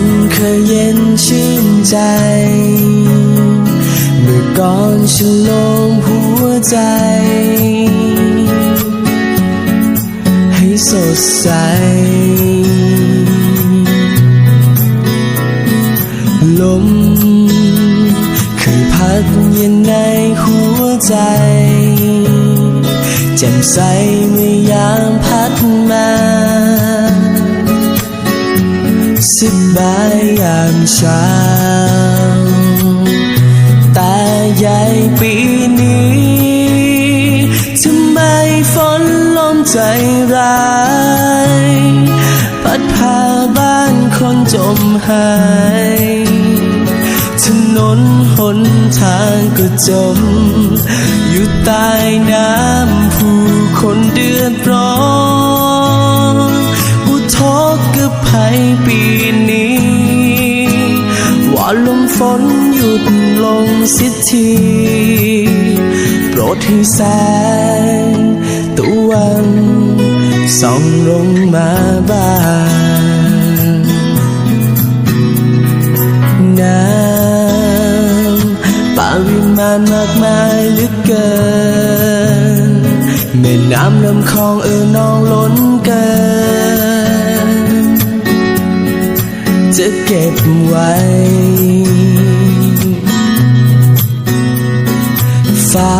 นเคยเย็นชื่นใจ เมื่อก่อนฉันโลงหัวใจ ให้สดใส ลมเคยพัดเย็นในหัวใจแจ่มใสเมื่อยามพัดมา สิบายยามเช้าแต่ใหญ่ปีนี้ทำไมฝนลมใจร้าย พัดพาบ้านคนจมหายถนนหนทางก็จม อยู่ใต้น้ำผู้คนเดือดร้อน ฝนหยุดลงสิทีโปรดให้แสงตะวันส่องลงมาบ้างน้ำปริมาณมากมายเหลือเกินแม่น้ำลำคลองเอ่อนองล้นเกิน จะเก็บไว้ ฟ้า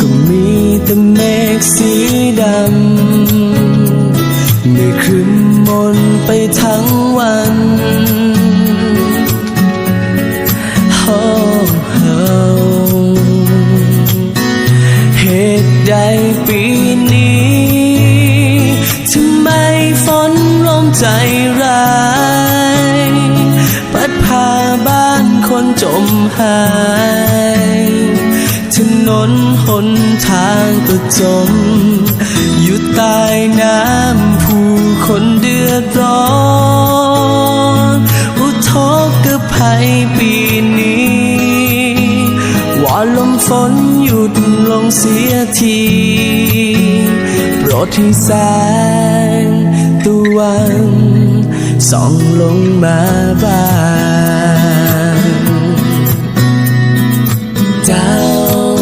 ก็มีแต่เมฆสีดำเมื่อครึ้มมนไปทั้งวันโอ้โหเหตุใดปี ร้ายพัดพาบ้านคนจมหายถนนหนทางก็จม อยู่ใต้น้ำผู้คนเดือดร้อน อุทกกภัยปีนี้ว่าลมฝนหยุดลงเสียที โปรดให้แสงตะวัน song long ma ba tao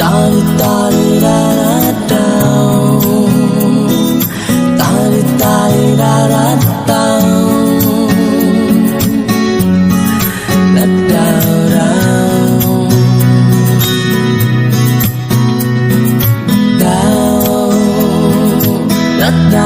tao tao ra ra tao tao tao ra ra tao la tao ra tao la tao